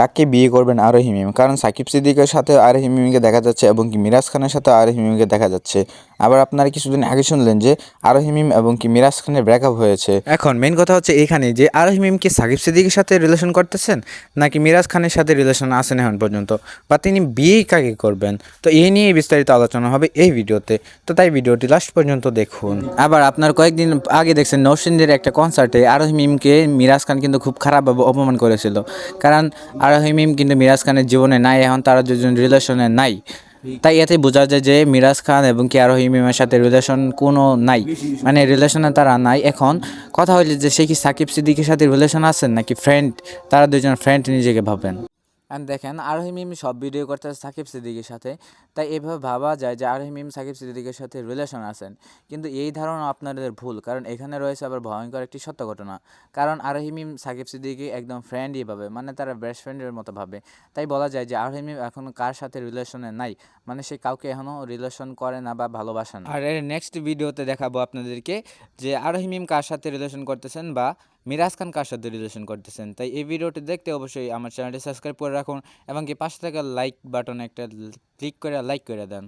কাকে বিয়ে করবেন আরোহি হিমিম কারণ সাকিব সিদ্দিকের সাথে আর হিমিমকে দেখা যাচ্ছে এবং কি মিরাজ খানের সাথে আর হিমিমকে দেখা যাচ্ছে। আবার আপনারা কিছুদিন আগে শুনলেন যে আরোহি মিম এবং কি মিরাজ খানের ব্রেকআপ হয়েছে। এখন মেন কথা হচ্ছে এখানে যে আরোহি মিম কি সাকিব সিদ্দিকের সাথে রিলেশন করতেছেন নাকি মিরাজ খানের সাথে রিলেশন আসেন এখন পর্যন্ত? বা তিনি বিয়ে কাকে করবেন? তো এই নিয়ে বিস্তারিত আলোচনা হবে এই ভিডিওতে। তো তাই ভিডিওটি লাস্ট পর্যন্ত দেখুন। আবার আপনার কয়েকদিন আগে দেখছেন নৌসিন্দের একটা কনসার্টে আরোহি মিমকে মিরাজ খান কিন্তু খুব খারাপভাবে অপমান করেছিল। কারণ আরোহি মিম কিন্তু মিরাজ খানের জীবনে নাই এখন তারা দুজন রিলেশনে নাই। তাই এতে বোঝা যায় যে মিরাজ খান এবং কি আরোহি মিমের সাথে রিলেশন কোনো নাই। মানে রিলেশনে তারা নাই। এখন কথা হইলে যে সে কি সাকিব সিদ্দিকের সাথে রিলেশন আছেন নাকি ফ্রেন্ড তারা দুজন ফ্রেন্ড নিজেকে ভাবেন। আর দেখেন, আরোহি মিম সব ভিডিও করতে সাকিব সিদ্দিকের সাথে। তাই এভাবে ভাবা যায় যে আরোহি মিম, সাকিব সিদ্দিকের সাথে রিলেশন আছেন। কিন্তু এই ধারণা আপনাদের ভুল, কারণ এখানে রয়েছে আবার ভয়ঙ্কর একটি সত্য ঘটনা। কারণ আরোহি মিম, সাকিব সিদ্দিকি একদম ফ্রেন্ডই ভাবে মানে তারা বেস্ট ফ্রেন্ডের মতো ভাবে। তাই বলা যায় যে আরোহি মিম এখন কার সাথে রিলেশনে নাই? মানে সে কাউকে এখনও রিলেশন করে না বা ভালোবাসে না। আর এর নেক্সট ভিডিওতে দেখাবো আপনাদেরকে যে আরোহি মিম কার সাথে রিলেশন করতেছেন বা মিরাজ খান কার সাথে রিলেশন করতেছেন? তাই এই ভিডিওটি দেখতে অবশ্যই আমার চ্যানেলটি সাবস্ক্রাইব করে রাখুন এবং কি পাশে থাকা লাইক বাটনে একটা ক্লিক করে লাইক করে দেন।